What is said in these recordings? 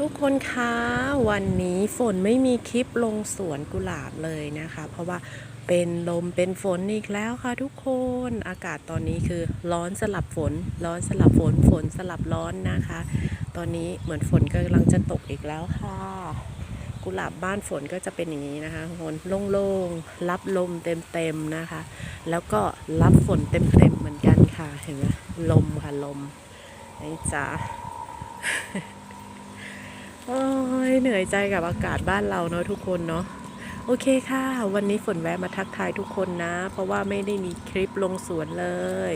ทุกคนคะวันนี้ฝนไม่มีคลิปลงสวนกุหลาบเลยนะคะ เพราะว่าเป็นลมเป็นฝนอีกแล้วค่ะทุกคนอากาศตอนนี้คือร้อนสลับฝน ร้อนสลับฝนฝนสลับร้อนนะคะ ตอนนี้เหมือนฝนกำลังจะตกอีกแล้วค่ะ กุหลาบบ้านฝนก็จะเป็นอย่างนี้นะคะทุกคนโล่งๆรับลมเต็มๆนะคะ แล้วก็รับฝนเต็มๆเหมือนกันค่ะเห็นไหมลมค่ะลมนี่จ้า เหนื่อยใจกับอากาศบ้านเราเนาะทุกคนเนาะโอเคค่ะ วันนี้ฝนแวะมาทักทายทุกคนนะ เพราะว่าไม่ได้มีคลิปลงสวนเลย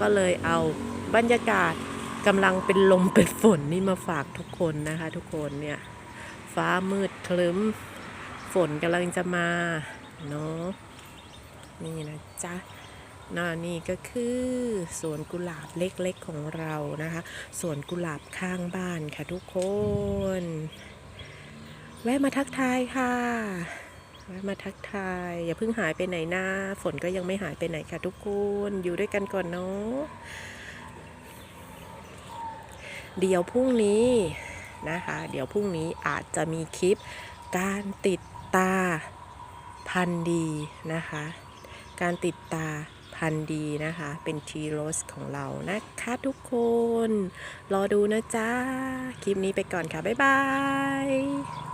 ก็เลยเอาบรรยากาศกำลังเป็นลมเป็นฝนนี่มาฝากทุกคนนะคะ ทุกคนเนี่ยฟ้ามืดคลึ้ม ฝนกำลังจะมาเนาะนี่นะจ๊ะนนี่ก็คือสวนกุหลาบเล็กๆของเรานะคะสวนกุหลาบข้างบ้านค่ะทุกคน แวะมาทักทายค่ะแวะมาทักทาย อย่าเพิ่งหายไปไหนนะฝนก็ยังไม่หายไปไหนค่ะทุกคนอยู่ด้วยกันก่อนเนาะเดี๋ยวพรุ่งนี้นะคะ เดี๋ยวพรุ่งนี้อาจจะมีคลิปการติดตาพันดีนะคะ การติดตาพันดีนะคะ เป็นทีโรสของเรานะคะทุกคน รอดูนะจ๊ะ คลิปนี้ไปก่อนค่ะ บ๊ายบาย